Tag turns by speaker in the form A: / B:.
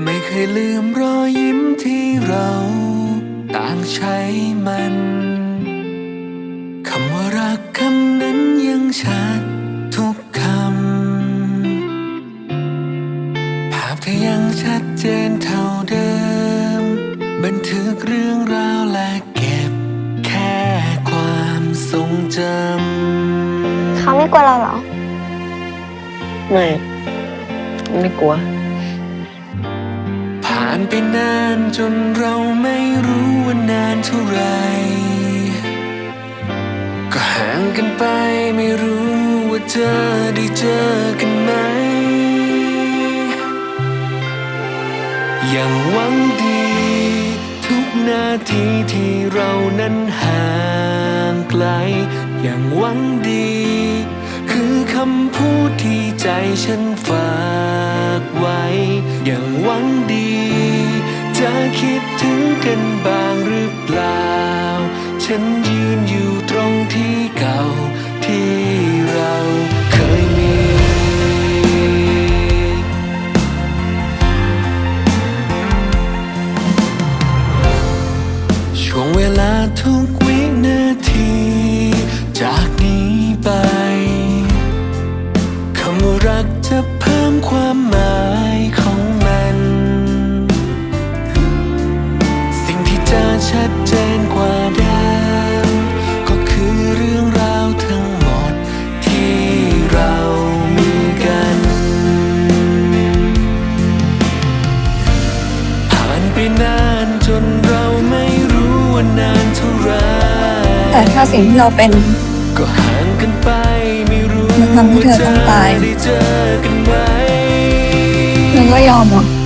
A: ไม่เคยลืมรอยยิ้มที่เราต่างใช้มันคำว่ารักคำนั้นยังชัดทุกคำ ภาพเธอยังชัดเจนเท่าเดิม บันทึกเรื่องราวและเก็บ แค่ความทรงจำ
B: เขาไม่กลัวเราเหรอ
C: ไม่ ไม่กลัว
A: ผ่านไปนานจนเราไม่รู้ว่านานเท่าไร ก็ห่างกันไปไม่รู้ว่าจะได้เจอกันไหมยังหวังดี ทุกนาทีที่เรานั้นห่างไกลยังหวังดี คือคำพูดที่ใจฉันฝากไว้ยังหวังดี จะคิดถึงกันบ้างหรือเปล่า ฉันยืนอยู่ ความหมายของมัน สิ่งที่จะชัดเจนกว่าเดิมก็คือเรื่องราวทั้งหมดที่เรามีกัน ผ่านไปนานจนเราไม่รู้ว่านานเท่าไหร
D: แต่ถ้าสิ่งที่เราเป็น
A: ก็ห่างกันไปไม่รู้
D: มันทำให้เธอต้องตาย
A: ว่จะได้เจอกันไหม
D: 我要吗？